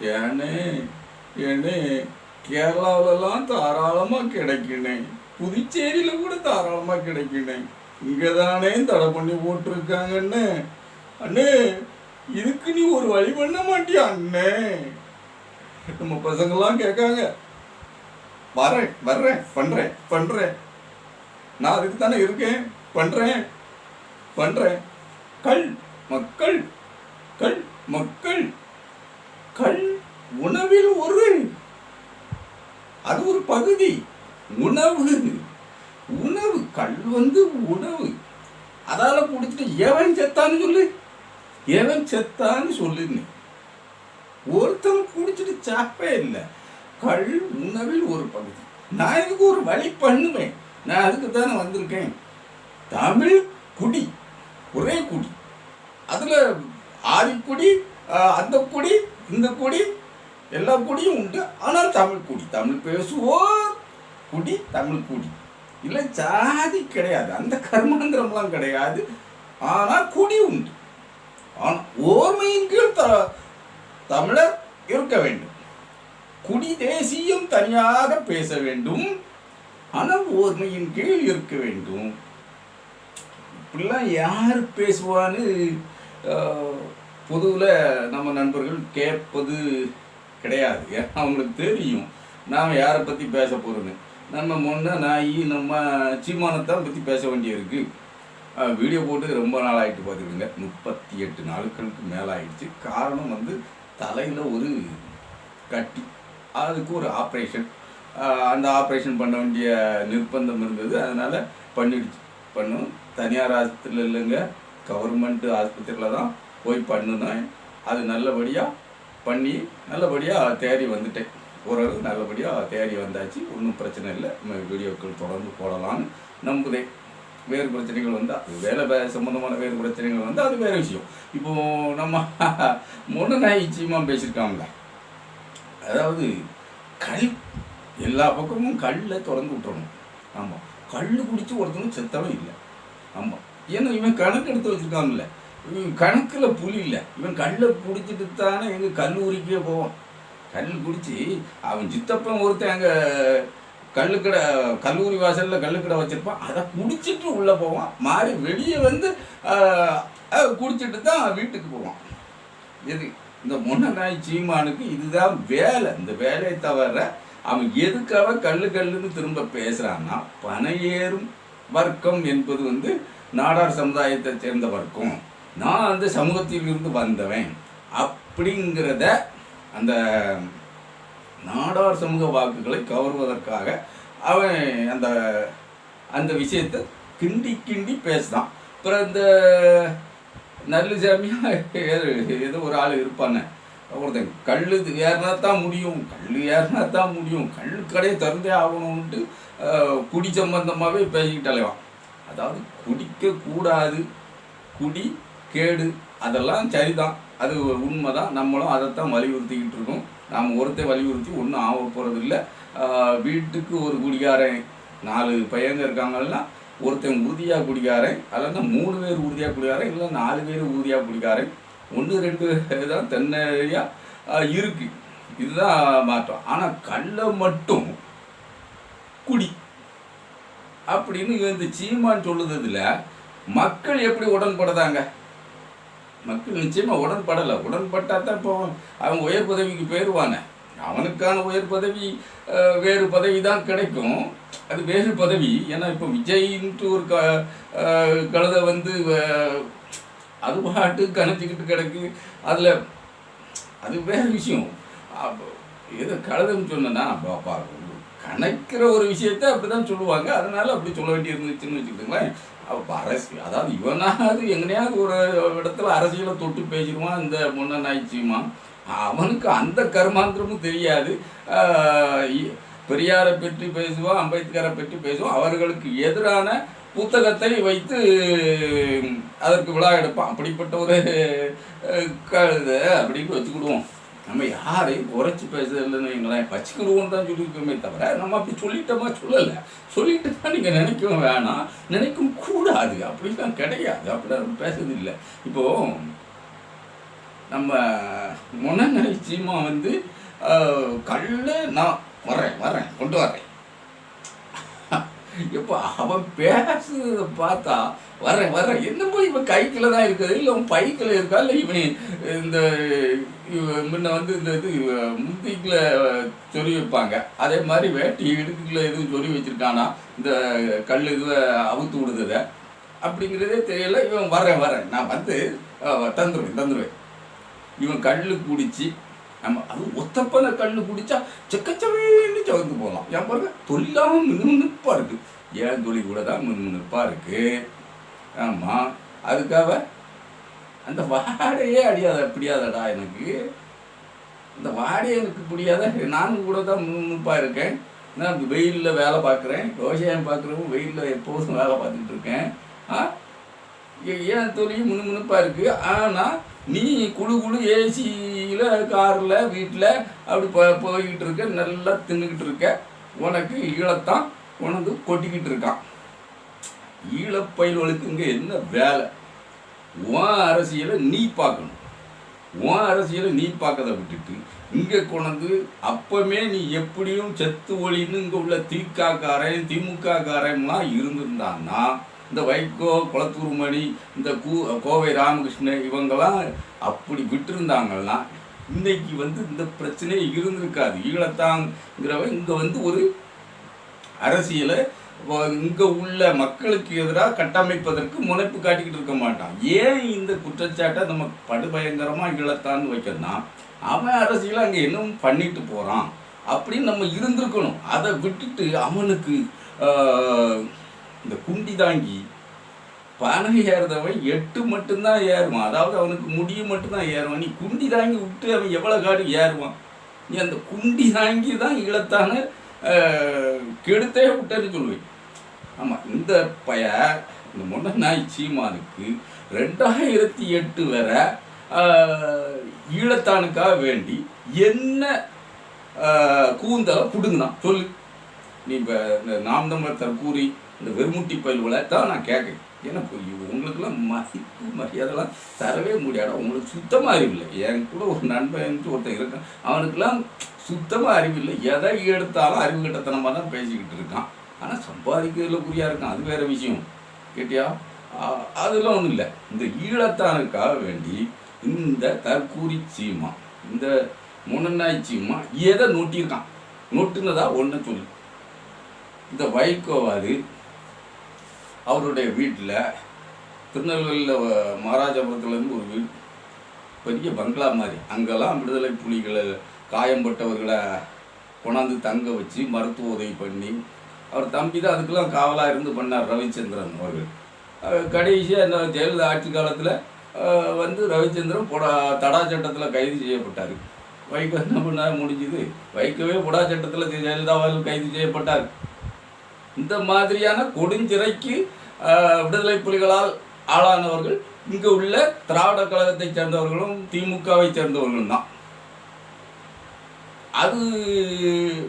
ஏனே ஏனே கேரளாவிலலாம் தாராளமாக கிடைக்கினேன். புதுச்சேரியில் கூட தாராளமாக கிடைக்கினேன். இங்கே தானே தடை பண்ணி போட்டிருக்காங்கன்னு அண்ணே இதுக்கு நீ ஒரு வழி பண்ண மாட்டியா அண்ணே? நம்ம பசங்கள்லாம் கேட்காங்க. வரேன் வர்றேன் பண்ணுறேன் பண்ணுறேன் நான் அதுக்கு தானே இருக்கேன். பண்ணுறேன் பண்ணுறேன் கல் மக்கள் கல் மக்கள். கல் உணவில் ஒரு அது ஒரு பகுதி. உணவு. உணவு கல் வந்து உணவு. அதால குடிச்சிட்டு எவன் செத்தான்னு சொல்லு. எவன் செத்தான்னு சொல்லுன்னு. ஒருத்தன் குடிச்சிட்டு சாப்பே இல்லை. கல் உணவில் ஒரு பகுதி. நான் இதுக்கு ஒரு வழி பண்ணுவேன். நான் அதுக்கு தானே வந்திருக்கேன். தமிழ் குடி. ஒரே குடி. அதில் ஆதிக்குடி அந்த குடி இந்த குடி எல்லா குடியும் உண்டு. ஆனால் தமிழ் குடி. தமிழ் பேசுவோர் குடி தமிழ் குடி. இல்லை ஜாதி கிடையாது. அந்த கர்மாந்திரம்லாம் கிடையாது. ஆனால் குடி உண்டு. ஆனால் ஓர்மையின் கீழ் த தமிழர் இருக்க வேண்டும். குடி தேசியம் தனியாக பேச வேண்டும். ஆனால் ஓர்மையின் கீழ் இருக்க வேண்டும். இப்படிலாம் யார் பேசுவான்னு பொதுவில் நம்ம நண்பர்கள் கேட்பது கிடையாது. ஏன்னா அவங்களுக்கு தெரியும் நாம் யாரை பற்றி பேச போகிறோன்னு நம்ம முன்ன நாய் நம்ம சீமானத்தான் பற்றி பேச வேண்டியிருக்கு. வீடியோ போட்டு ரொம்ப நாள் ஆகிட்டு பார்த்துக்கோங்க முப்பத்தி எட்டு நாட்களுக்கு மேலே ஆயிடுச்சு காரணம் வந்து தலையில் ஒரு கட்டி அதுக்கு ஒரு ஆப்ரேஷன் அந்த ஆப்ரேஷன் பண்ண வேண்டிய நிர்பந்தம் இருந்தது. அதனால் பண்ணிடுச்சு. பண்ணும். தனியார் ஆஸ்பத்திரியில் இல்லைங்க. கவர்மெண்ட் ஆஸ்பத்திரியில் தான் போய் பண்ணுனேன் அது நல்லபடியாக பண்ணி நல்லபடியாக தேடி வந்துட்டேன் ஓரளவு நல்லபடியாக தேடி வந்தாச்சு. ஒன்றும் பிரச்சனை இல்லை. நம்ம வீடியோக்கள் தொடர்ந்து போடலாம்னு நம்புதேன் வேறு பிரச்சனைகள் வந்தால் வேலை சம்மந்தமான வேறு பிரச்சனைகள் வந்தால் அது வேறு விஷயம். இப்போது நம்ம முன்ன நிச்சயமாக பேசியிருக்காங்களே அதாவது கல் எல்லா பக்கமும் கல்லை திறந்து விட்டுறணும். ஆமாம் கல் குடித்து ஒருத்தனும் செத்தவன் இல்லை. ஆமாம் ஏன்னா இவன் கணக்கு எடுத்து வச்சிருக்காங்கல்ல இவன் கணக்கில் புலி இல்லை. இவன் கல்லை குடிச்சிட்டு தானே எங்கள் கல்லூரிக்கே போவான். கல் குடிச்சு அவன் சித்தப்பன் ஒருத்தன் அங்கே கல்லுக்கடை கல்லூரி வாசலில் கல்லுக்கடை வச்சுருப்பான். அதை குடிச்சிட்டு உள்ளே போவான். மாறி வெளியே வந்து குடிச்சிட்டு தான் வீட்டுக்கு போவான். எது? இந்த முன்ன நாய் சீமானுக்கு இதுதான் வேலை. இந்த வேலையை தவிர அவன் எதுக்காக கல்லு கல்லுன்னு திரும்ப பேசுகிறான்னா பனையேறும் வர்க்கம் என்பது வந்து நாடார் சமுதாயத்தை சேர்ந்த வர்க்கம். நான் அந்த சமூகத்திலிருந்து வந்தவன். அப்படிங்கிறத அந்த நாடார் சமூக வாக்குகளை கவர்வதற்காக அவன் அந்த அந்த விஷயத்தை கிண்டி கிண்டி பேசினான் அப்புறம் இந்த நல்லுசாமியா ஏதோ ஒரு ஆள் இருப்பானே ஒருத்தன் கல் ஏறினா தான் முடியும் கல் ஏறினா தான் முடியும் கல் கடையை திறந்தே ஆகணும்ன்ட்டு குடி சம்பந்தமாகவே பேசிக்கிட்டு அலைவான் அதாவது குடிக்கக்கூடாது. குடி கேடு அதெல்லாம் சரிதான். அது உண்மை தான் நம்மளும் அதைத்தான் வலியுறுத்திக்கிட்டு இருக்கோம் நாம் ஒருத்தன் வலியுறுத்தி ஒன்றும் ஆக போகிறது இல்லை வீட்டுக்கு ஒரு குடிகாரன் நாலு பையங்க இருக்காங்கன்னா ஒருத்தன் உறுதியாக குடிகாரன் அதெல்லாம் மூணு பேர் உறுதியாக குடிக்காரன் இல்லை நாலு பேர் உறுதியாக குடிக்காரன் ஒன்று ரெண்டு தான் தென்னையாக இருக்குது இதுதான் மாற்றம். ஆனால் கல்லை மட்டும் குடி அப்படின்னு இந்த சீமான் சொல்லுறதுல மக்கள் எப்படி உடன்படுதாங்க மக்கள் நிச்சயமா உடன்படலை. உடன்பட்டா தான் இப்போ அவன் உயர் பதவிக்கு போயிடுவானே. அவனுக்கான உயர் பதவி வேறு பதவி தான் கிடைக்கும். அது வேறு பதவி. ஏன்னா இப்போ விஜய்ன்ட்டு ஒரு க கழுதை வந்து அது பாட்டு கணச்சிக்கிட்டு கிடக்கு. அதில் அது வேறு விஷயம். அப்போ ஏதோ கழுதைன்னு சொன்னேன்னா பாப்பா கணக்கிற ஒரு விஷயத்த அப்படி தான் சொல்லுவாங்க. அதனால அப்படி சொல்ல வேண்டியிருந்துச்சுன்னு வச்சுக்கோங்களேன். வச்சுக்கிட்டுங்களேன் அரசியல் அதாவது இவனாவது எங்கனையாவது ஒரு இடத்துல அரசியலை தொட்டு பேசிடுவான் இந்த முன்ன நாய்ச்சியுமா அவனுக்கு அந்த கர்மாந்திரமும் தெரியாது. பெரியாரை பற்றி பேசுவான் அம்பேத்கரை பற்றி பேசுவான் அவர்களுக்கு எதிரான புத்தகத்தை வைத்து அதற்கு விழா எடுப்பான். அப்படிப்பட்ட ஒரு அஹ், கழுதை அப்படின்னு வச்சுக்கிடுவோம். நம்ம யாரையும் குறைச்சி பேசுறதுன்னு வைங்களேன் வச்சுக்கிடுவோம் தான் சொல்லியிருக்கோமே தவிர நம்ம அப்படி சொல்லிட்டோமா சொல்லலை. சொல்லிட்டு தான் நீங்கள் நினைக்கவும் வேணாம். நினைக்கவும் கூடாது. அப்படிலாம் கிடையாது. அப்படிலாம் நம்ம பேசுறது இல்லை இப்போது நம்ம முனநை சீமா வந்து அஹ், கல்லு நான் வரேன் வரேன் கொண்டு வரேன் எப்போ அவன் பேசுறத பார்த்தா வரேன் வரேன் என்னமோ இவன் கைக்குள்ள தான் இருக்குது? இல்லை அவன் பைக்கில் இருக்கா? இல்லை இவன் இந்த இவன் முன்ன வந்து இந்த இது முந்திக்குள்ள சொறி வைப்பாங்க. அதே மாதிரி வேட்டி இடுக்குல எதுவும் சொறி வச்சுருக்கானா? இந்த கல் இதுவை அவுத்து விடுதத. அப்படிங்கிறதே தெரியல. இவன் வரேன் வரேன் நான் வந்து தந்துடுவேன் தந்துடுவேன் இவன் கல் குடிச்சு நம்ம அது ஒத்தப்பன கண்ணு குடிச்சா செக்கச்சவேன்னு சவந்து போகலாம் ஏன் பாருங்க? தொழிலாக மினுமினுப்பா இருக்கு. ஏன் தொழில் கூட தான் மினுமினுப்பா இருக்கு? ஆமாம் அதுக்காக அந்த வாடையே அடியாத பிடியாதடா எனக்கு. இந்த வாடையே எனக்கு பிடியாத நானும் கூட தான் மினுமினுப்பாக இருக்கேன். நான் வெயிலில் வேலை பார்க்குறேன். விவசாயம் பார்க்குறவும் வெயிலில் எப்போதும் வேலை பார்த்துட்டு இருக்கேன். ஆ? ஏ- ஏன் தொழில் முணுமுணுப்பாக இருக்குது ஆனால் நீ குழு குழு வண்டியில் காரில் வீட்டில் அப்படி போ போய்கிட்டு இருக்க நல்லா தின்னுக்கிட்டு இருக்க. உனக்கு ஈழத்தான் உனக்கு கொட்டிக்கிட்டு இருக்கான். ஈழப்பயில்களுக்கு இங்கே என்ன வேலை? உன் அரசியலை நீ பார்க்கணும். உன் அரசியலை நீ பார்க்கத விட்டுட்டு இங்கே கொண்டு அப்போமே நீ எப்படியும் செத்து ஒளின்னு இங்கே உள்ள திகாக்காரன் திமுககாரன்லாம் இருந்திருந்தான்னா இந்த வைகோ குளத்தூர் மணி இந்த கூ கோவை ராமகிருஷ்ணன் இவங்கெல்லாம் அப்படி விட்டுருந்தாங்கன்னா இன்னைக்கு வந்து இந்த பிரச்சனையே இருந்திருக்காது. ஈழத்தாங்கிறவன் இங்கே வந்து ஒரு அரசியலை இங்கே உள்ள மக்களுக்கு எதிராக கட்டமைப்பதற்கு முனைப்பு காட்டிக்கிட்டு இருக்க மாட்டான். ஏன் இந்த குற்றச்சாட்டை நம்ம படுபயங்கரமாக இழத்தான்னு வைக்கிறதுனா அவன் அரசியலை அங்கே என்னவும் பண்ணிட்டு போகிறான் அப்படின்னு நம்ம இருந்திருக்கணும். அதை விட்டுட்டு அவனுக்கு இந்த குண்டி தாங்கி பனை ஏறுறவன் எட்டு மட்டும்தான் ஏறுவான். அதாவது அவனுக்கு முடிய மட்டும்தான் ஏறுவான். நீ குண்டி தாங்கி விட்டு அவன் எவ்வளோ காடு ஏறுவான்? நீ அந்த குண்டி தாங்கி தான் இழத்தான கெடுத்தே விட்டேன்னு சொல்லுவேன். ஆமாம் இந்த பய இந்த முன்ன நாய் சீமானுக்கு ரெண்டாயிரத்தி எட்டு வரை ஈழத்தானுக்காக வேண்டி என்ன கூந்தலை பிடுங்கினான். சொல்லு. நீ இப்போ இந்த நாம் தமிழர் தற்கூரி இந்த வெறுமுட்டி பயில்களை தான் நான் கேட்குறேன். ஏன்னா இப்போ உங்களுக்குலாம் மதிப்பு மரியாதைலாம் தரவே முடியாது? உங்களுக்கு சுத்தமாக அறிவில்லை. என் கூட ஒரு நண்பன் ஒருத்தன் இருக்கான். அவனுக்கெல்லாம் சுத்தமாக அறிவில்லை. எதை எடுத்தாலும் அறிவு கட்டத்தனமாக தான் பேசிக்கிட்டு இருக்கான். ஆனால் சம்பாதிக்கிறதுல குறியாக இருக்கான். அது வேறு விஷயம். கேட்டியா? அதெல்லாம் ஒன்றும் இல்லை. இந்த ஈழத்தானுக்காக வேண்டி இந்த தற்கூரி சீமா இந்த முனநாய் சீமா எதை நோட்டியிருக்கான்? நொட்டுனதா ஒன்று சொல்லு. இந்த வைகோவாது அவருடைய வீட்டில் திருநெல்வேலியில் மகாராஜபுரத்துலேருந்து ஒரு வீடு. பெரிய பங்களா மாதிரி. அங்கெல்லாம் விடுதலை புலிகளை காயம்பட்டவர்களை கொண்டாந்து தங்க வச்சு மருத்துவ உதவி பண்ணி அவர் தம்பி தான் அதுக்கெல்லாம் காவலாக இருந்து பண்ணார் ரவிச்சந்திரன் அவர்கள். கடைசியாக என்ன ஜெயலலிதா ஆட்சி காலத்தில் வந்து ரவிச்சந்திரன் பொடா தடா சட்டத்தில் கைது செய்யப்பட்டார். வைகோ என்ன பண்ணார்? முடிஞ்சுது. வைகோவே பொடா சட்டத்தில் ஜெயலலிதாவால் கைது செய்யப்பட்டார். இந்த மாதிரியான கொடுஞ்சிறைக்கு விடுதலை புலிகளால் ஆளானவர்கள். இங்கு உள்ள திராவிட கழகத்தை சேர்ந்தவர்களும் திமுகவை சேர்ந்தவர்களும் தான். அது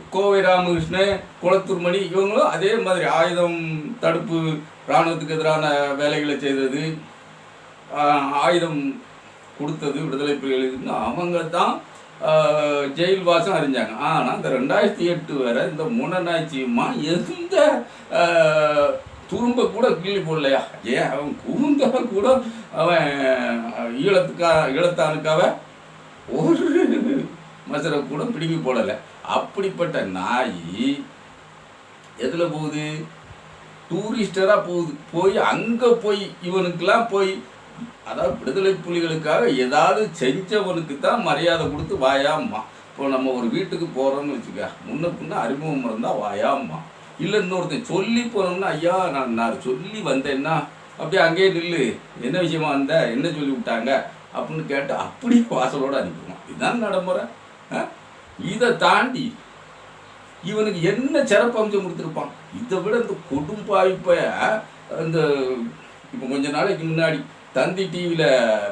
கோவை ராமகிருஷ்ணன் குளத்தூர்மணி இவங்களும் அதே மாதிரி ஆயுதம் தடுப்பு இராணுவத்துக்கு எதிரான வேலைகளை செய்தது ஆஹ், ஆயுதம் கொடுத்தது விடுதலை புலிகளுக்கு அவங்க தான் ஆஹ், ஜெயில் வாசம் அறிஞ்சாங்க. ஆனால் இந்த ரெண்டாயிரத்தி எட்டு வரை இந்த முனநாச்சியம்மா எந்த துரும்ப கூட கிள்ளி போடலையா? ஏன் அவன் குறுந்த கூட அவன் ஈழத்துக்கா ஈழத்தானுக்காக ஒரு மசரை கூட பிடுங்கி போடலை. அப்படிப்பட்ட நாய் எதில் போகுது? டூரிஸ்டராக போகுது. போய் அங்கே போய் இவனுக்கெல்லாம் போய் அதாவது விடுதலை புலிகளுக்காக ஏதாவது செஞ்சவனுக்கு தான் மரியாதை கொடுத்து வாயாம்மா. இப்போ நம்ம ஒரு வீட்டுக்கு போகிறோம்னு வச்சுக்க முன்ன பின்ன அறிமுகம் இருந்தால் வாயாம்மா. இல்லை இன்னொருத்தன் சொல்லி போனோம்னா ஐயா நான் நான் சொல்லி வந்தேன்னா அப்படியே அங்கேயே நில்லு. என்ன விஷயமா வந்த? என்ன சொல்லி விட்டாங்க? அப்படின்னு கேட்டு அப்படியே வாசலோடு அனுப்பிடுவான். இதுதான் நடைமுறை. ஆ? இதை தாண்டி இவனுக்கு என்ன சிறப்பு அம்சம் கொடுத்துருப்பான்? இதை விட இந்த கொடும் பாய்ப்பை இந்த இப்போ கொஞ்ச நாளைக்கு முன்னாடி தந்தி டிவியில்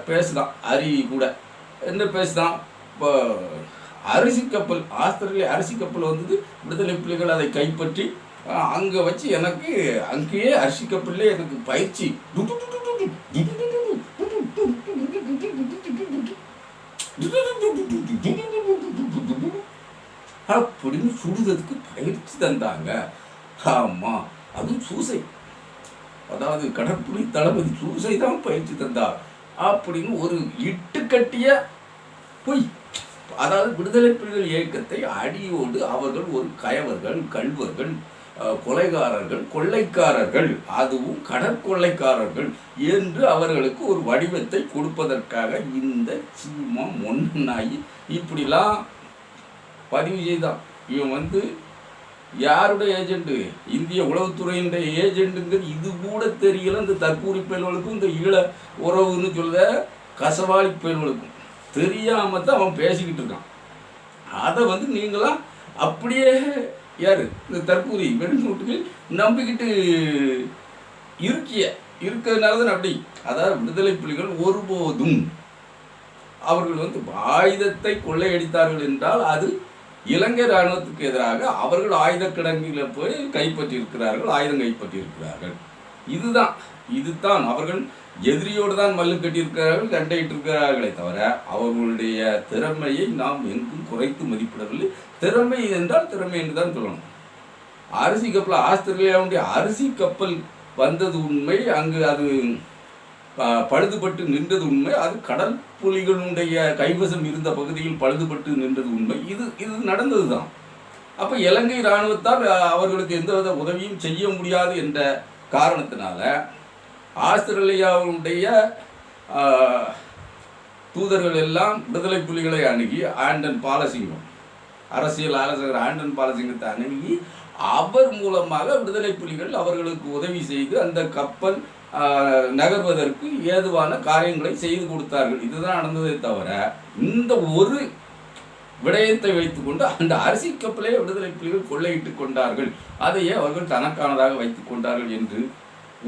பேசுதான் அரி கூட. என்ன பேசுதான்? இப்போ அரிசி கப்பல் ஆஸ்திரேலியா அரிசி கப்பல் வந்தது விடுதலை புலிகள் அதை கைப்பற்றி அங்கே வச்சு எனக்கு அங்கேயே அரிசிக்க பிள்ளை எனக்கு பயிற்சி அப்படின்னு சுடுறதுக்கு பயிற்சி தந்தாங்க ஆமாம் அதுவும் சூசை அதாவது கடற்புலி தளபதி சூசை தான் பயிற்சி தந்தார் அப்படின்னு ஒரு இட்டுக்கட்டிய பொய் அதாவது விடுதலை புலிகள் இயக்கத்தை அடியோடு அவர்கள் ஒரு கயவர்கள் கல்வர்கள் கொலைகாரர்கள் கொள்ளைக்காரர்கள் அதுவும் கடற்கொள்ளைக்காரர்கள் என்று அவர்களுக்கு ஒரு வடிவத்தை கொடுப்பதற்காக இந்த சீமா மொன்னாயி இப்படிலாம் பதிவு செய்தான். இவன் வந்து யாருடைய ஏஜெண்ட்டு இந்திய உளவுத்துறையினுடைய ஏஜெண்ட்டுங்கிறது இது கூட தெரியல. இந்த தற்கூரி பயல்களுக்கும் இந்த ஈழ உறவுன்னு சொல்ல கசவாளி பயல்களுக்கும் தெரியாம தான் அவன் பேசிக்கிட்டு இருக்கான். அதை வந்து நீங்களாம் அப்படியே யாரு? இந்த தற்கூரி வெண்மூட்டுகள் நம்பிக்கிட்டு இருக்கிய இருக்கிறதுனால தான் அப்படி? அதாவது விடுதலை புலிகள் ஒருபோதும் அவர்கள் வந்து ஆயுதத்தை கொள்ளையடித்தார்கள் என்றால் அது இலங்கை இராணுவத்துக்கு எதிராக அவர்கள் ஆயுத கிடங்கில் போய் கைப்பற்றியிருக்கிறார்கள் ஆயுதம் கைப்பற்றி இருக்கிறார்கள் இதுதான் இதுதான் அவர்கள் எதிரியோடு தான் மல்லு கட்டியிருக்கிறார்கள் கண்டையிட்டு இருக்கிறார்களே தவிர அவர்களுடைய திறமையை நாம் எங்கும் குறைத்து மதிப்பிடவில்லை. திறமை என்றால் திறமை என்று தான் சொல்லணும். அரிசி கப்பல் ஆஸ்திரேலியாவுடைய அரிசி கப்பல் வந்தது உண்மை அங்கு அது ப- பழுதுபட்டு நின்றது உண்மை அது கடல் புலிகளுடைய கைவசம் இருந்த பகுதியில் பழுதுபட்டு நின்றது உண்மை. இது இது நடந்தது தான் அப்போ இலங்கை இராணுவத்தால் அவர்களுக்கு எந்தவித உதவியும் செய்ய முடியாது என்ற காரணத்தினால ஆஸ்திரேலியாவுடைய தூதர்கள் எல்லாம் விடுதலை புலிகளை அணுகி ஆண்டன் பாலசிங்கம் அரசியல் ஆலோசகர் ஆண்டன் பாலசிங்கத்தை அணுகி அவர் மூலமாக விடுதலை புலிகள் அவர்களுக்கு உதவி செய்து அந்த கப்பல் நகர்வதற்கு ஏதுவான காரியங்களை செய்து கொடுத்தார்கள். இதுதான் நடந்ததே தவிர இந்த ஒரு விடயத்தை வைத்துக்கொண்டு அந்த அரிசி கப்பலே விடுதலை புலிகள் கொள்ளையிட்டுக் கொண்டார்கள். அதையே அவர்கள் தனக்கானதாக வைத்துக் கொண்டார்கள் என்று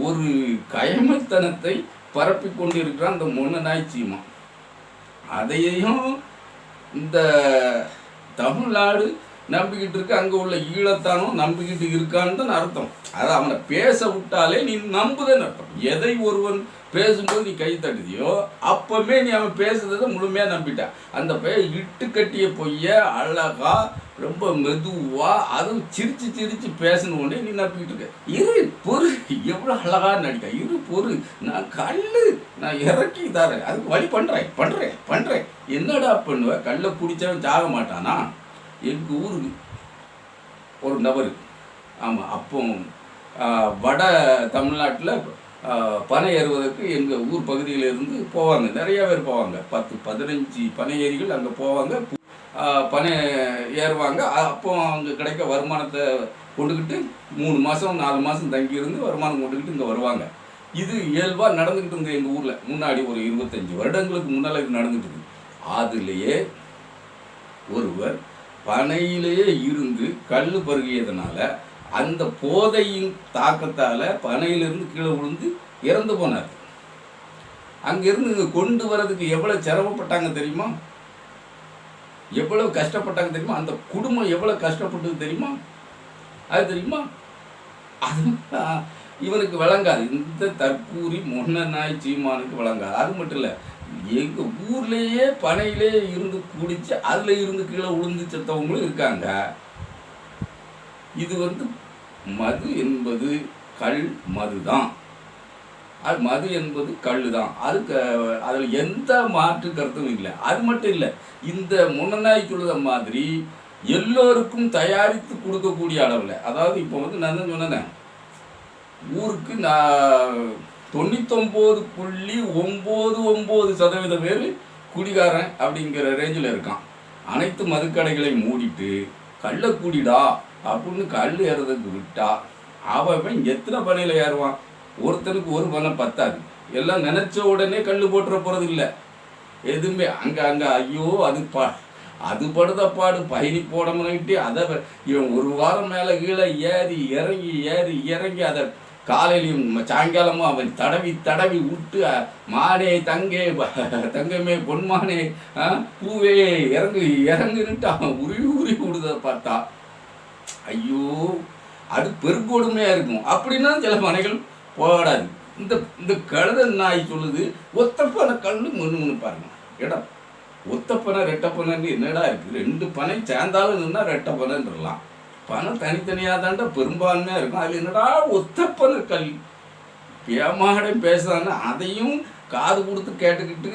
ஒரு கயமைத்தனத்தை பரப்பி கொண்டிருக்கிறான் அந்த மொன்னநாய் சீமா. அதையும் இந்த தமிழ்நாடு நம்பிக்கிட்டு இருக்கு அங்கே உள்ள ஈழத்தானும் நம்பிக்கிட்டு இருக்கான்னு தான் அர்த்தம். அது அவனை பேச விட்டாலே நீ நம்புதேன்னு அர்த்தம். எதை ஒருவன் பேசும்போது நீ கை தட்டுதியோ அப்பவுமே நீ அவன் பேசுறதை முழுமையாக நம்பிட்ட. அந்த பையன் இட்டு கட்டிய பொய்ய அழகா ரொம்ப மெதுவாக அதுவும் சிரித்து சிரித்து பேசணும் உடனே நீ நம்பிக்கிட்டு இருக்க இரு பொறு. எவ்வளோ அழகாக நடிக்க இரு பொறு. நான் கல் நான் இறக்கி தரேன். அதுக்கு வழி பண்ணுறேன் பண்ணுறேன் பண்ணுறேன் என்னடா பண்ணுவேன் கல்லை குடித்தவன் ஜாக மாட்டானா? எங்கள் ஊருக்கு ஒரு நபர். ஆமாம் அப்போ வட தமிழ்நாட்டில் பனை ஏறுவதற்கு எங்கள் ஊர் பகுதியிலிருந்து போவாங்க. நிறையா பேர் போவாங்க. பத்து பதினஞ்சு பனை ஏரிகள் அங்கே போவாங்க. ஆஹ், பனை ஏறுவாங்க. அப்போ அங்கே கிடைக்க வருமானத்தை கொண்டுக்கிட்டு மூணு மாதம் நாலு மாதம் தங்கியிருந்து வருமானம் கொண்டுக்கிட்டு இங்கே வருவாங்க. இது இயல்பாக நடந்துக்கிட்டு இருந்தது எங்கள் ஊரில். முன்னாடி ஒரு இருபத்தஞ்சி வருடங்களுக்கு முன்னால் இது நடந்துட்டு இருக்கு அதுலேயே ஒருவர் பனையிலேயே இருந்து கல் பருகியதுனால அந்த போதையின் தாக்கத்தால பனையிலிருந்து கீழே விழுந்து இறந்து போனார். அங்கேருந்து இங்க கொண்டு வர்றதுக்கு எவ்வளவு சிரமப்பட்டாங்க தெரியுமா? எவ்வளவு கஷ்டப்பட்டாங்க தெரியுமா? அந்த குடும்பம் எவ்வளவு கஷ்டப்பட்டது தெரியுமா? அது தெரியுமா? அது இவனுக்கு விளங்காது. இந்த தற்கூரி மொன்ன நாய் சீமானுக்கு விளங்காது. அது மட்டும் இல்லை எங்கள் ஊர்லேயே பனையிலே இருந்து குடிச்சு அதில் இருந்து கீழே விழுந்து செத்தவங்களும் இருக்காங்க. இது வந்து மது என்பது கல் மதுதான். அது மது என்பது கல் தான் அதுக்கு அதில் எந்த மாற்று கருத்தும் இல்லை. அது மட்டும் இல்லை இந்த முன்னநாய் சொல்லுத மாதிரி எல்லோருக்கும் தயாரித்து கொடுக்கக்கூடிய அளவில் அதாவது இப்போ வந்து நான் தான் சொன்னேன் ஊருக்கு நான் தொண்ணூத்தொம்பது புள்ளி ஒம்பது ஒம்பது சதவீத பேர் குடிகாரன் அப்படிங்கிற ரேஞ்சில் இருக்கான். அனைத்து மதுக்கடைகளையும் மூடிட்டு கல்லை கூடிடா அப்படின்னு கல் ஏறதுக்கு விட்டா அவன் எத்தனை பணியில் ஏறுவான்? ஒருத்தனுக்கு ஒரு பலம் பத்தாது. எல்லாம் நினைச்ச உடனே கல் போட்டுற போகிறது இல்லை. எதுவுமே அங்கே அங்கே ஐயோ அது பா அது படுத பாடு பயணி போடமுன்னுட்டு அதை இவன் ஒரு வாரம் மேலே கீழே ஏறி இறங்கி ஏறி இறங்கி அதை காலையிலையும் சாயங்காலமும் அவன் தடவி தடவி விட்டு மாடே மானே தங்கே தங்கமே பொன்மானே ஆ, பூவே இறங்கு இறங்குன்னுட்டு அவன் உருவி உருவி விடுத பார்த்தா ஐயோ அது பெருங்கொடுமையாக இருக்கும். அப்படின்னா சில மனைகள் போடாது. இந்த இந்த கழுத நாய் சொல்லுது ஒத்தப்பனை கல்லு மண்ணு மண்ணு பாருங்க. இடம். ஒத்தப்பனை ரெட்டப்பனன்னு என்னடா இருக்குது ரெண்டு பனை சேர்ந்தாலும் நின்னா ரெட்டப்பனன்றலாம். பணம் தனித்தனியாக தாண்டா பெரும்பான்மையாக இருக்கும். அதில் என்னடா ஒத்தப்பனை கல்? ஏமாடே பேசுறான்னு அதையும் காது கொடுத்து கேட்டுக்கிட்டு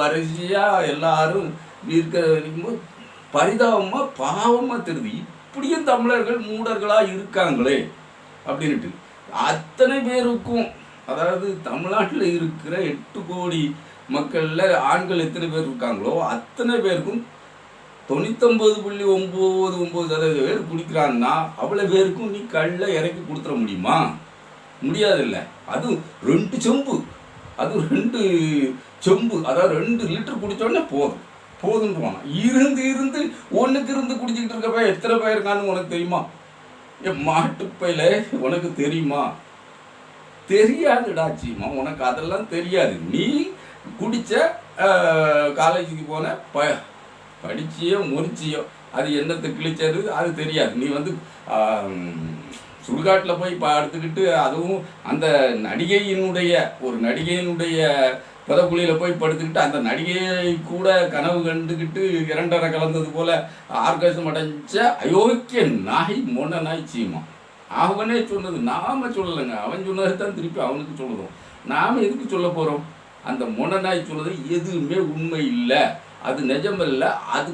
வரிசையாக எல்லாரும் இருக்க இருக்கும்போது பரிதாபமாக பாவமாக தெரியுது. இப்படியும் தமிழர்கள் மூடர்களாக இருக்காங்களே. அப்படின்ட்டு அத்தனை பேருக்கும் அதாவது தமிழ்நாட்டில் இருக்கிற எட்டு கோடி மக்களில் ஆண்கள் எத்தனை பேர் இருக்காங்களோ அத்தனை பேருக்கும் தொண்ணூத்தொம்பது புள்ளி ஒம்பது ஒம்பது சதவீத பேர் குடிக்கிறான்னா அவ்வளோ பேருக்கும் நீ கல்ல இறக்கி கொடுத்துட முடியுமா? முடியாதில்ல. அதுவும் ரெண்டு செம்பு. அதுவும் ரெண்டு செம்பு. அதாவது ரெண்டு லிட்டர் குடித்தோடனே போதும். போதுன்றான் இருந்து இருந்து ஒன்றுக்கு இருந்து குடிச்சிக்கிட்டு இருக்கப்ப எத்தனை பேர் இருக்கான்னு உனக்கு தெரியுமா? என் மாட்டுப்பையில உனக்கு தெரியுமா? தெரியாதுடா சீமா உனக்கு அதெல்லாம் தெரியாது. நீ குடிச்ச காலேஜுக்கு போன ப படிச்சியோ முறிச்சியோ அது என்னத்தை கிழிச்சது அது தெரியாது. நீ வந்து சுடுகாட்டில் போய் படுத்துக்கிட்டு அதுவும் அந்த நடிகையினுடைய ஒரு நடிகையினுடைய புதக்குழியில் போய் படுத்துக்கிட்டு அந்த நடிகையை கூட கனவு கண்டுக்கிட்டு இரண்டரை கலந்தது போல ஆர்கசம் அடைஞ்ச அயோக்கிய நாய் மொன்ன நாய் சீமா. அவனே சொன்னது நாம சொல்லலைங்க. அவன் சொன்னது தான் திருப்பி அவனுக்கு சொல்லுதோம் நாம் எதுக்கு சொல்ல போகிறோம் அந்த மொன நாய் சொன்னது எதுவுமே உண்மை இல்லை. அது நிஜமல்ல அது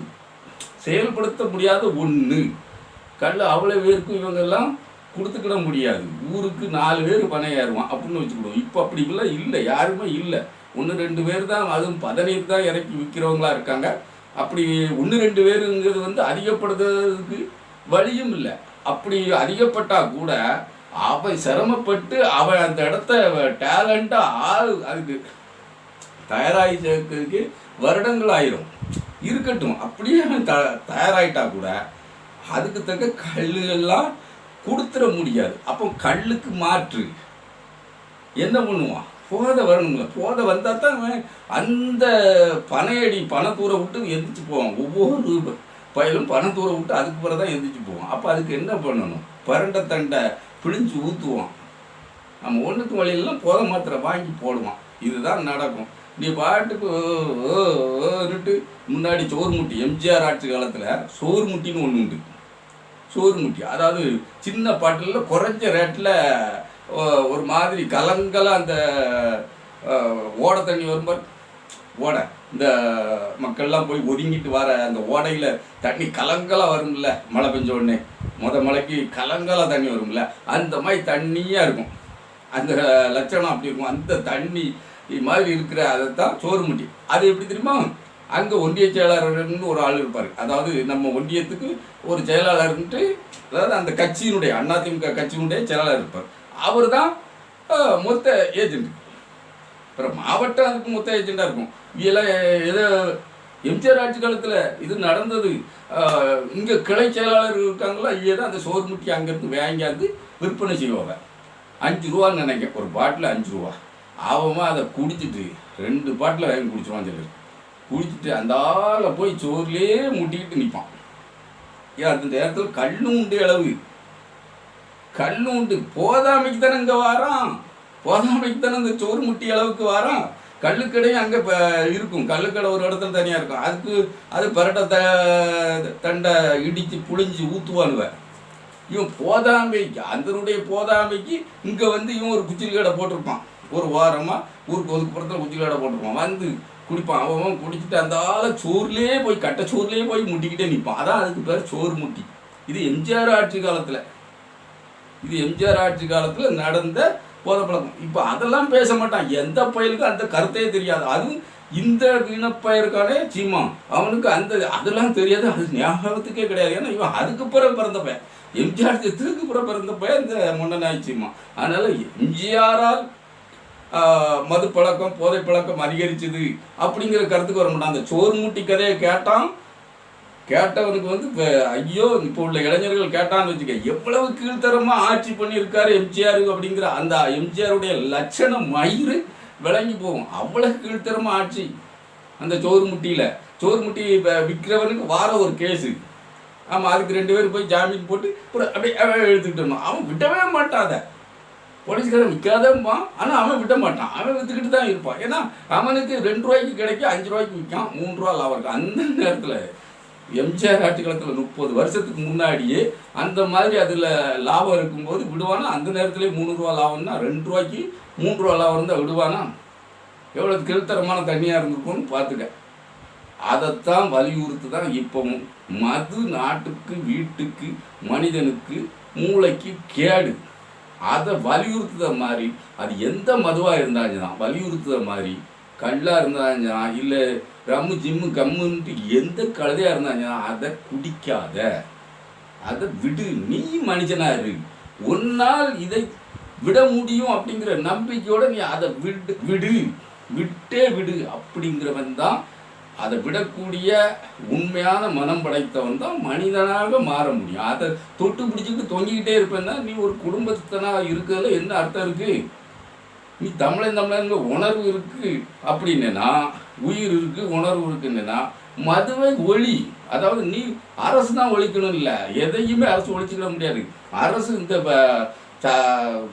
செயல்படுத்த முடியாத ஒன்று கல் அவ்வளோ பேருக்கும் இவங்கெல்லாம் கொடுத்துக்கிட முடியாது. ஊருக்கு நாலு பேர் பணம் ஏறுவான் அப்படின்னு வச்சுக்கிடுவோம். இப்போ அப்படிலாம் இல்லை. யாருமே இல்லை. ஒன்று ரெண்டு பேர் தான் அதுவும் பதவியில் தான் இறக்கி விற்கிறவங்களா இருக்காங்க. அப்படி ஒன்று ரெண்டு பேருங்கிறது வந்து அதிகப்படுத்துறதுக்கு வழியும் இல்லை. அப்படி அதிகப்பட்டால் கூட அவன் சிரமப்பட்டு அவன் அந்த இடத்த டேலண்ட்டாக ஆள் அதுக்கு தயாராகி சேர்க்கறதுக்கு வருடங்கள் ஆயிரும். இருக்கட்டும் அப்படியே அவன் த தயாராகிட்டா கூட அதுக்கு தக்க கல்லுகள்லாம் கொடுத்துட முடியாது. அப்போ கல்லுக்கு மாற்று. என்ன பண்ணுவான்? போதை வரணுங்க போதை வந்தால் தான் அவன் அந்த பனையடி பணத்தூரை விட்டு எந்திரிச்சு போவான். ஒவ்வொரு பயலும் பணத்தூரை விட்டு அதுக்கு பிறகு தான் எந்திரிச்சு போவான். அப்போ அதுக்கு என்ன பண்ணணும்? பரண்ட தண்டை பிழிஞ்சு ஊற்றுவான் நம்ம ஒன்றுக்கு வழியிலாம் போதை மாத்திரை வாங்கி போடுவான். இதுதான் நடக்கும். நீ பாட்டுக்கு ஓன்னுட்டு முன்னாடி சோறு முட்டி எம்ஜிஆர் ஆட்சி காலத்தில் சோறு முட்டின்னு ஒன்று உண்டு. சோறு முட்டி அதாவது சின்ன பாட்டில் குறைஞ்ச ரேட்டில் ஒரு மாதிரி கலங்கலாக அந்த ஓடை தண்ணி வரும்போது ஓடை. இந்த மக்கள்லாம் போய் ஒதுங்கிட்டு வர அந்த ஓடையில் தண்ணி கலங்கலாக வரும்ல மழை பெஞ்ச உடனே. முத மழைக்கு கலங்கலாக தண்ணி வரும்ல. அந்த மாதிரி தண்ணியாக இருக்கும். அந்த லட்சணம் அப்படி இருக்கும். அந்த தண்ணி மாதிரி இருக்கிற அதை தான் சோறு முட்டி. அது எப்படி தெரியுமா? அங்கே ஒன்றிய செயலாளர்னு ஒரு ஆள் இருப்பார். அதாவது நம்ம ஒன்றியத்துக்கு ஒரு செயலாளர்ன்ட்டு அதாவது அந்த கட்சியினுடைய அதிமுக கட்சியினுடைய செயலாளர் இருப்பார். அவர் தான் மொத்த ஏஜென்ட் அப்புறம் மாவட்டம் அதுக்கு மொத்த ஏஜெண்டாக இருக்கும். இதெல்லாம் ஏதோ எம்ஜிஆர் ஆட்சி காலத்தில் இது நடந்தது. இங்கே கிளை செயலாளர் இருக்காங்களா இங்கே தான் அந்த சோறு முட்டி அங்கேருந்து வாங்கியாந்து விற்பனை செய்வாங்க. அஞ்சு ரூபான்னு நினைக்க ஒரு பாட்டில் அஞ்சு ரூபா. ஆவமாக அதை குடிச்சிட்டு ரெண்டு பாட்டில் வாங்கி குடிச்சிருவான் சிலர் குடிச்சிட்டு அந்த ஆளை போய் சோறுலேயே முட்டிக்கிட்டு நிற்பான். ஏன் அந்த நேரத்தில் கல்லும் உண்டு அளவு. கல்லுண்டு உண்டு போதாமைக்கு தானே இங்கே வாரம். போதாமைக்கு தானே இந்த சோறு முட்டி அளவுக்கு வாரம். கல்லுக்கடையும் அங்கே இப்போ இருக்கும். கல்லுக்கடை ஒரு இடத்துல தனியாக இருக்கும். அதுக்கு அது பரட்டை த தண்டை இடித்து புழிஞ்சு ஊற்றுவானுவேன் இவன் போதாமைக்கு அந்தனுடைய போதாமைக்கு இங்கே வந்து இவன் ஒரு குச்சில் கடை போட்டிருப்பான். ஒரு வாரமாக ஊருக்கு ஒதுக்குப்புறத்தில் குச்சில் கடை போட்டிருப்பான். வந்து குடிப்பான். அவன் குடிச்சிட்டு அந்த ஆளை சோறுலேயே போய் கட்ட சோறுலேயே போய் முட்டிக்கிட்டே நிற்பான் அதான் அதுக்கு பேர் சோறு முட்டி. இது எம்ஜிஆர் ஆட்சி காலத்தில். இது எம்ஜிஆர் ஆட்சி காலத்தில் நடந்த போத பழக்கம் இப்போ அதெல்லாம் பேச மாட்டான். எந்த பயிலுக்கும் அந்த கருத்தே தெரியாது. அது இந்த இனப்பெயருக்கானே சீமா. அவனுக்கு அந்த அதெல்லாம் தெரியாது. அது ஞாபகத்துக்கே கிடையாது. ஏன்னா இவன் அதுக்கு பிறகு பிறந்த பையன். எம்ஜிஆர் திருக்கு பிறகு பிறந்த பையன் இந்த முன்னநாய் சீமா. அதனால எம்ஜிஆரால் மது பழக்கம் போதை பழக்கம் அதிகரிச்சது அப்படிங்கிற கருத்துக்கு வர மாட்டான். அந்த சோறு மூட்டி கதையை கேட்டான். கேட்டவனுக்கு வந்து இப்போ ஐயோ இப்போ உள்ள இளைஞர்கள் கேட்டான்னு வச்சுக்க எவ்வளவு கீழ்த்தரமாக ஆட்சி பண்ணியிருக்காரு எம்ஜிஆர் அப்படிங்கிற அந்த எம்ஜிஆருடைய லட்சணம் மயிறு விளங்கி போகும். அவ்வளவு கீழ்த்தரமாக ஆட்சி அந்த சோறு முட்டியில் சோறு முட்டி விற்கிறவனுக்கு வார ஒரு கேஸு. ஆமாம் அதுக்கு ரெண்டு பேரும் போய் ஜாமீன் போட்டு அப்படியே எடுத்துக்கிட்டு அவன் விடவே மாட்டாத போலீஸ்காரன் விற்காதம்பான் ஆனால் அவன் விட மாட்டான். அவன் விற்றுக்கிட்டு தான் இருப்பான். ஏன்னா அவனுக்கு ரெண்டு ரூபாய்க்கு கிடைக்கும் அஞ்சு ரூபாய்க்கு விற்கான் மூணு ரூபா லாபம் இருக்கும். அந்த நேரத்தில் எம்ஜிஆர் ஆட்டுக்களத்தில் முப்பது வருஷத்துக்கு முன்னாடியே அந்த மாதிரி அதில் லாபம் இருக்கும்போது விடுவானா? அந்த நேரத்திலே மூணு ரூபா லாபம்னா ரெண்டு ரூபாய்க்கு மூணு ரூபா லாபம் இருந்தால் விடுவானா? எவ்வளோ கீழ்த்தரமான தண்ணியாக இருந்திருக்கும்னு பார்த்துக்க. அதைத்தான் வலியுறுத்து தான் இப்போவும் மது நாட்டுக்கு வீட்டுக்கு மனிதனுக்கு மூளைக்கு கேடு. அதை வலியுறுத்துத மாதிரி அது எந்த மதுவாக இருந்தாலும் தான் வலியுறுத்துத மாதிரி கல்லாக இருந்தாலும் இல்லை ரம்மு ஜிம்மு கம்முன்ட்டு எந்த கழுதையாக இருந்தாலும் அதை குடிக்காத. அதை விடு நீ மனுஷனாக இரு. உன்னால் இதை விட முடியும் அப்படிங்கிற நம்பிக்கையோடு நீ அதை விடு விடு. விட்டே விடு அப்படிங்கிறவன் தான். அதை விடக்கூடிய உண்மையான மனம் படைத்தவன் தான் மனிதனாக மாற முடியும். அதை தொட்டு பிடிச்சிக்கிட்டு தொங்கிக்கிட்டே இருப்பேன்னா நீ ஒரு குடும்பத்தனாக இருக்கிறதுல என்ன அர்த்தம் இருக்குது நீ தமிழன் தமிழன் உணர்வு இருக்கு அப்படின்னா உயிர் இருக்கு உணர்வு இருக்குன்னா மதுவை ஒளி அதாவது நீ அரசு தான் ஒழிக்கணும் இல்லை எதையுமே அரசு ஒழிச்சுக்கிட முடியாது. அரசு இந்த ப-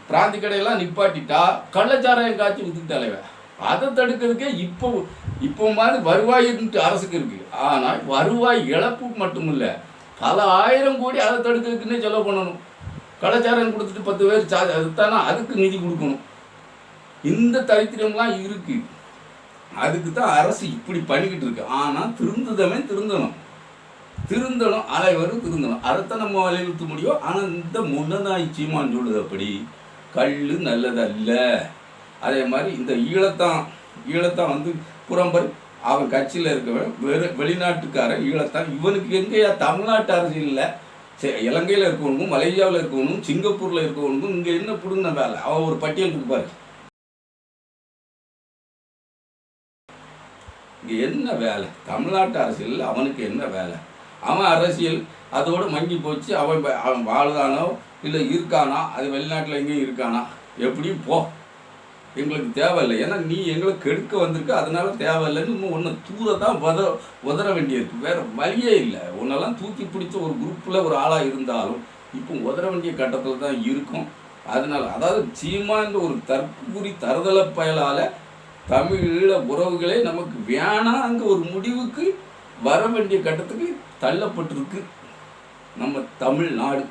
பிராந்தி கடையெல்லாம் நிப்பாட்டிட்டா கள்ளச்சாராயம் காய்ச்சி வித்துட்டு தலைவன் அதை தடுக்கிறதுக்கே இப்போ இப்போ மாதிரி வருவாயின்ட்டு அரசுக்கு இருக்கு. ஆனால் வருவாய் இழப்பு மட்டும் இல்லை பல ஆயிரம் கோடி அதை தடுக்கிறதுக்குன்னே செலவு பண்ணணும். கள்ளச்சாராயம் கொடுத்துட்டு பத்து பேர் சார்ஜ் அதுதானா அதுக்கு நிதி கொடுக்கணும். இந்த தரித்திரம்லாம் இருக்கு. அதுக்கு தான் அரசு இப்படி பண்ணிக்கிட்டு இருக்கு. ஆனால் திருந்துதவன் திருந்தணும். திருந்தணும் அலைவரும் திருந்தணும். அதைத்தான் நம்ம வலியுறுத்த முடியும். ஆனால் இந்த முன்னதாய் சீமான் சொல்லுது அப்படி கல் நல்லதல்ல. அதே மாதிரி இந்த ஈழத்தான் ஈழத்தான் வந்து புறம்பர். அவன் கட்சியில் இருக்கவன் வெறு வெளிநாட்டுக்காரன் ஈழத்தான். இவனுக்கு எங்கேயா தமிழ்நாட்டு அரசியலில் சே இலங்கையில் இருக்கவனுக்கும் மலேசியாவில் இருக்கவனுக்கும் சிங்கப்பூரில் இருக்கவனுக்கும் இங்கே என்ன பிடுங்கின வேலை? அவன் ஒரு பட்டியல் இருப்பாரு இங்கே என்ன வேலை? தமிழ்நாட்டு அரசியலில் அவனுக்கு என்ன வேலை? அவன் அரசியல் அதோடு மங்கி போச்சு. அவன் அவன் வாழுதானோ இல்லை இருக்கானா? அது வெளிநாட்டில் எங்கேயும் இருக்கானா? எப்படியும் போ. எங்களுக்கு தேவையில்லை. ஏன்னா நீ எங்களை கெடுக்க வந்திருக்க அதனால தேவையில்லைன்னு இன்னும் ஒன்று தூர தான் உத உதற வேண்டியிருக்கு. வேறு வழியே இல்லை. உன்னெல்லாம் தூக்கி பிடிச்ச ஒரு குரூப்பில் ஒரு ஆளாக இருந்தாலும் இப்போ உதற வேண்டிய கட்டத்தில் தான் இருக்கும். அதனால் அதாவது சீமான்ற ஒரு தற்கூரி தருதலை பயலால் தமிழீழ உறவுகளே நமக்கு வேணாங்க ஒரு முடிவுக்கு வர வேண்டிய கட்டத்துக்கு தள்ளப்பட்டிருக்கு நம்ம தமிழ்நாடு.